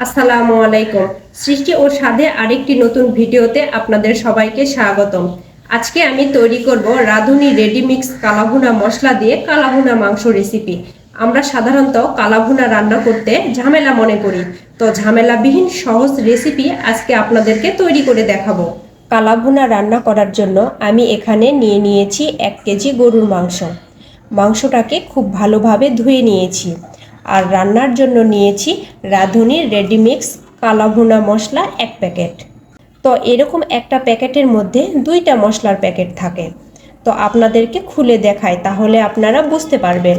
আসসালামু আলাইকুম। সৃষ্টি ও স্বাদে আরেকটি নতুন ভিডিওতে আপনাদের সবাইকে স্বাগতম। আজকে আমি তৈরি করব রাঁধুনি রেডি মিক্স কালাভুনা মশলা দিয়ে কালাভুনা মাংস রেসিপি আমরা সাধারণত কালাভুনা রান্না করতে ঝামেলা মনে করি। তো ঝামেলাবিহীন সহজ রেসিপি আজকে আপনাদেরকে তৈরি করে দেখাবো। কালাভুনা রান্না করার জন্য আমি এখানে নিয়ে নিয়েছি এক কেজি গরুর মাংস। মাংসটাকে খুব ভালোভাবে ধুয়ে নিয়েছি। আর রান্নার জন্য নিয়েছি রাঁধুনি রেডিমিক্স কালাভুনা মশলা এক প্যাকেট। তো এরকম একটা প্যাকেটের মধ্যে দুইটা মশলার প্যাকেট থাকে। তো আপনাদেরকে খুলে দেখায় তাহলে আপনারা বুঝতে পারবেন।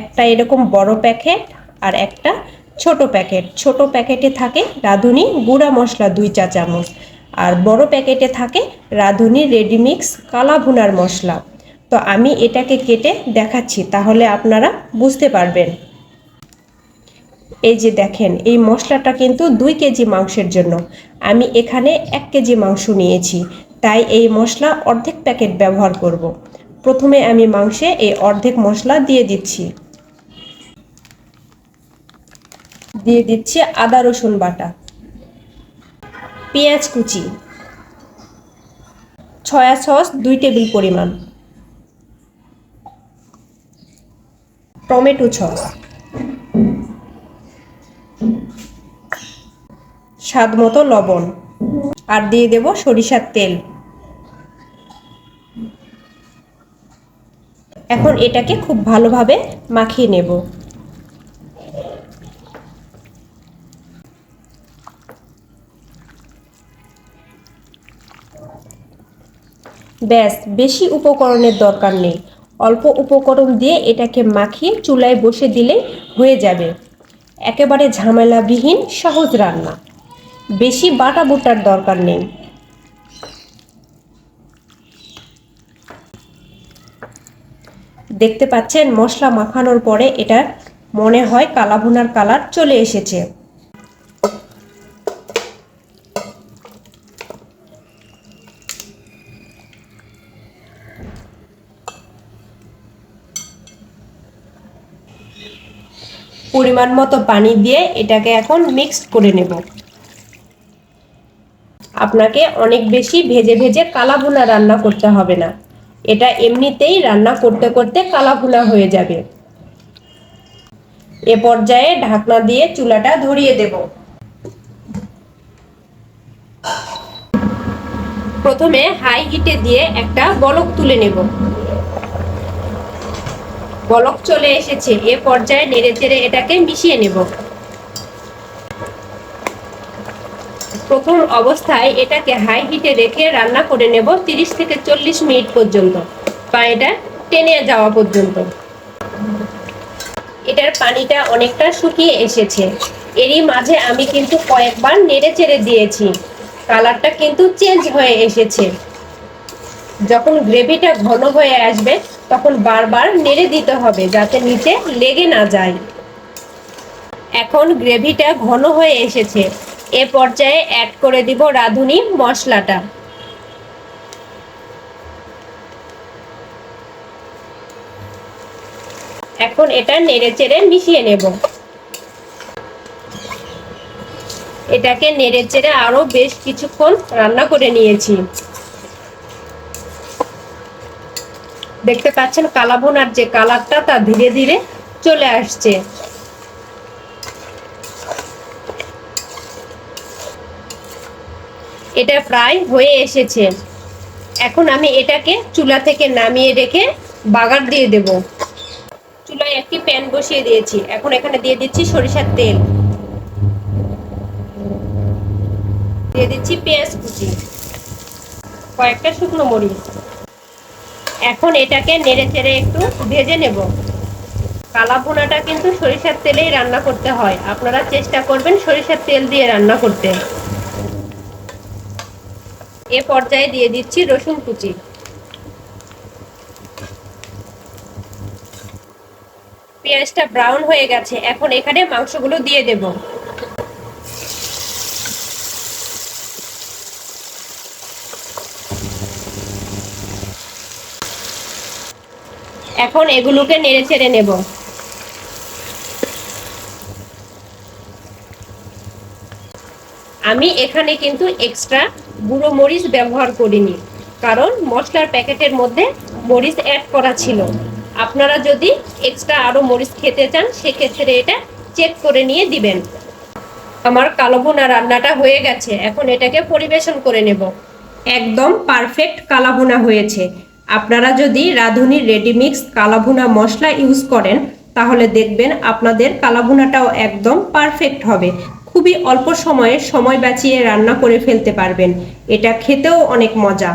একটা এরকম বড় প্যাকেট আর একটা ছোট প্যাকেট। ছোট প্যাকেটে থাকে রাঁধুনি গুঁড়া মশলা দুই চা চামচ। আর বড় প্যাকেটে থাকে রাঁধুনি রেডিমিক্স কালা ভুনার মশলা। তো আমি এটাকে কেটে দেখাচ্ছি, তাহলে আপনারা বুঝতে পারবেন। এই যে দেখেন, এই মশলাটা কিন্তু দুই কেজি মাংসের জন্য। আমি এখানে এক কেজি মাংস নিয়েছি, তাই এই মশলা অর্ধেক প্যাকেট ব্যবহার করব। প্রথমে আমি মাংসে এই অর্ধেক মশলা দিয়ে দিচ্ছি। দিয়ে দিচ্ছি আদা রসুন বাটা, পেঁয়াজ কুচি ছয়া সস দুই টেবিল পরিমাণ। Tomato sauce. স্বাদ মতো লবণ। আর দিয়ে দেব সরিষার তেল। এখন এটাকে খুব ভালোভাবে মাখিয়ে নেব। ব্যাস, বেশি উপকরণের দরকার নেই। অল্প উপকরণ দিয়ে এটাকে মাখিয়ে চুলায় বসে দিলে হয়ে যাবে। একেবারে ঝামেলাবিহীন, সহজ রান্না। বেশি বাটা বুটার দরকার নেই। দেখতে পাচ্ছেন, মশলা মাখানোর পরে এটা মনে হয় কালাভুনার কালার চলে এসেছে। পরিমাণ মতো পানি দিয়ে এটাকে এখন মিক্সড করে নেব। আপনাকে অনেক বেশি ভেজে ভেজে কালা ভুনা রান্না করতে হবে না। এটা এমনিতেই রান্না করতে করতে কালা ভুনা হয়ে যাবে। এ পর্যায়ে ঢাকনা দিয়ে চুলাটা ধরিয়ে দেব। প্রথমে হাই হিটে দিয়ে একটা বলক তুলে নেব। বলক চলে এসেছে। এ পর্যায়ে নেড়ে চেড়ে এটাকে মিশিয়ে নেব। প্রথম অবস্থায় এটাকে হাই হিটে রেখে রান্না করে নেব তিরিশ থেকে চল্লিশ মিনিট পর্যন্ত পানিটা টেনে যাওয়া পর্যন্ত। এটার পানিটা অনেকটা শুকিয়ে এসেছে। এরই মাঝে আমি কিন্তু কয়েকবার নেড়ে চেড়ে দিয়েছি। কালারটা কিন্তু চেঞ্জ হয়ে এসেছে। যখন গ্রেভিটা ঘন হয়ে আসবে তখন বারবার নেড়ে দিতে হবে যাতে নিচে লেগে না যায়। এখন গ্রেভিটা ঘন হয়ে এসেছে। এ পর্যায়ে অ্যাড করে দিব রাঁধুনি মশলাটা। এখন এটা নেড়ে চেড়ে মিশিয়ে নেব। এটাকে নেড়ে চেড়ে আরও বেশ কিছুক্ষণ রান্না করে নিয়েছি। দেখতে পাচ্ছেন কালাবোনার যে কালারটা তা ধীরে ধীরে চলে আসছে। এটা প্রায় হয়ে এসেছে। এখন আমি এটাকে চুলা থেকে নামিয়ে রেখে বাগার দিয়ে দেব। চুলায় একটি প্যান বসিয়ে দিয়েছি। এখন এখানে দিয়ে দিচ্ছি সরিষার তেল। দিয়ে দিচ্ছি পেঁয়াজ কুচি। কয়েকটা শুকনো মরিচ। এখন এটাকে নেড়ে চেড়ে একটু ভেজে নেব। কালা ভুনাটা কিন্তু সরিষার তেলেই রান্না করতে হয়। আপনারা চেষ্টা করবেন সরিষার তেল দিয়ে রান্না করতে। এ পর্যায়ে দিয়ে দিচ্ছি রসুন কুচি। পেঁয়াজটা ব্রাউন হয়ে গেছে। এখন এখানে মাংসগুলো দিয়ে দেব। এখন এগুলোকে নেড়ে ছেড়ে নেব। আমি এখানে কিন্তু এক্সট্রা গুঁড়ো মরিচ ব্যবহার করিনি, কারণ মশলার প্যাকেটের মধ্যে মরিচ অ্যাড করা ছিল। আপনারা যদি এক্সট্রা আরও মরিচ খেতে চান, সেক্ষেত্রে এটা চেক করে নিয়ে দিবেন। আমার কালো বোনা রান্নাটা হয়ে গেছে, এখন এটাকে পরিবেশন করে নেব। একদম পারফেক্ট কালাবোনা হয়েছে। আপনারা যদি রাঁধুনির রেডিমিক্স কালাভুনা মশলা ইউজ করেন, তাহলে দেখবেন আপনাদের কালাভুনাটাও একদম পারফেক্ট হবে। খুবই অল্প সময়ে সময় বাঁচিয়ে রান্না করে ফেলতে পারবেন। এটা খেতেও অনেক মজা।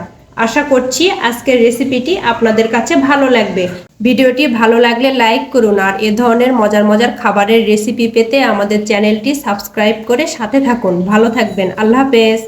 আশা করছি আজকের রেসিপিটি আপনাদের কাছে ভালো লাগবে। ভিডিওটি ভালো লাগলে লাইক করুন আর এ ধরনের মজার মজার খাবারের রেসিপি পেতে আমাদের চ্যানেলটি সাবস্ক্রাইব করে সাথে থাকুন। ভালো থাকবেন। আল্লাহ হাফেজ।